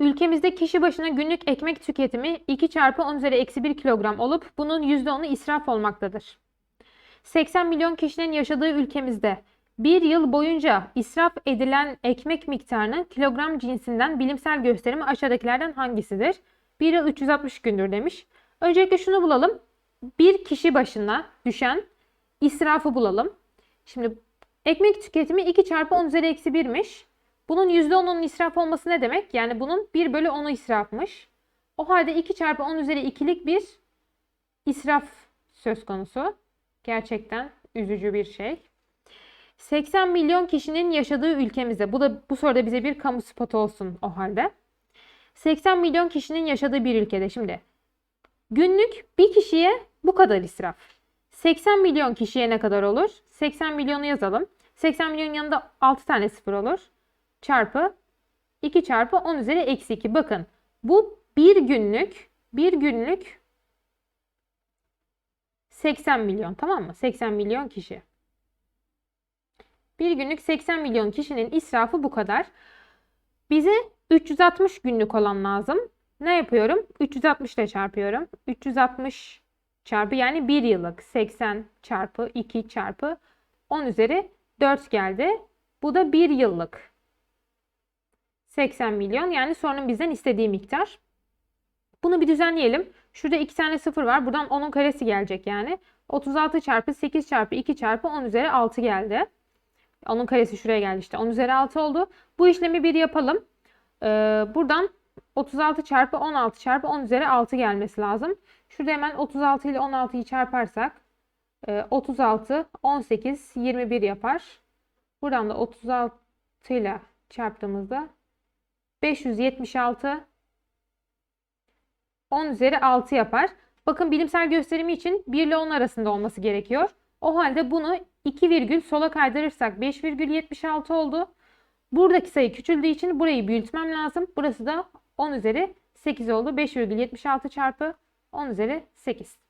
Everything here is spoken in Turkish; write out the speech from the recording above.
Ülkemizde kişi başına günlük ekmek tüketimi 2 çarpı 10 üzeri eksi 1 kilogram olup bunun %10'u israf olmaktadır. 80 milyon kişinin yaşadığı ülkemizde bir yıl boyunca israf edilen ekmek miktarının kilogram cinsinden bilimsel gösterimi aşağıdakilerden hangisidir? Bir yıl 360 gündür demiş. Öncelikle şunu bulalım. Bir kişi başına düşen israfı bulalım. Şimdi ekmek tüketimi 2 çarpı 10 üzeri eksi 1'miş. Bunun %10'unun israf olması ne demek? Yani bunun 1 bölü 10'u israfmış. O halde 2 çarpı 10 üzeri 2'lik bir israf söz konusu. Gerçekten üzücü bir şey. 80 milyon kişinin yaşadığı ülkemizde, bu da bu soruda bize bir kamu spotu olsun o halde. 80 milyon kişinin yaşadığı bir ülkede şimdi günlük bir kişiye bu kadar israf. 80 milyon kişiye ne kadar olur? 80 milyonu yazalım. 80 milyon yanında 6 tane sıfır olur. Çarpı 2 çarpı 10 üzeri eksi 2. Bakın bu bir günlük bir günlük 80 milyon tamam mı? 80 milyon kişi. Bir günlük 80 milyon kişinin israfı bu kadar. Bize 360 günlük olan lazım. Ne yapıyorum? 360 ile çarpıyorum. 360 çarpı yani 1 yıllık 80 çarpı 2 çarpı 10 üzeri 4 geldi. Bu da 1 yıllık 80 milyon yani sorunun bizden istediği miktar. Bunu bir düzenleyelim. Şurada 2 tane sıfır var. Buradan 10'un karesi gelecek yani. 36 çarpı 8 çarpı 2 çarpı 10 üzeri 6 geldi. Onun karesi şuraya geldi işte. 10 üzeri 6 oldu. Bu işlemi bir yapalım. Ee, buradan 36 çarpı 16 çarpı 10 üzeri 6 gelmesi lazım. Şurada hemen 36 ile 16'yı çarparsak e, 36, 18, 21 yapar. Buradan da 36 ile çarptığımızda 576 10 üzeri 6 yapar. Bakın bilimsel gösterimi için 1 ile 10 arasında olması gerekiyor. O halde bunu 2 virgül sola kaydırırsak 5,76 oldu. Buradaki sayı küçüldüğü için burayı büyütmem lazım. Burası da 10 üzeri 8 oldu. 5,76 çarpı 10 üzeri 8.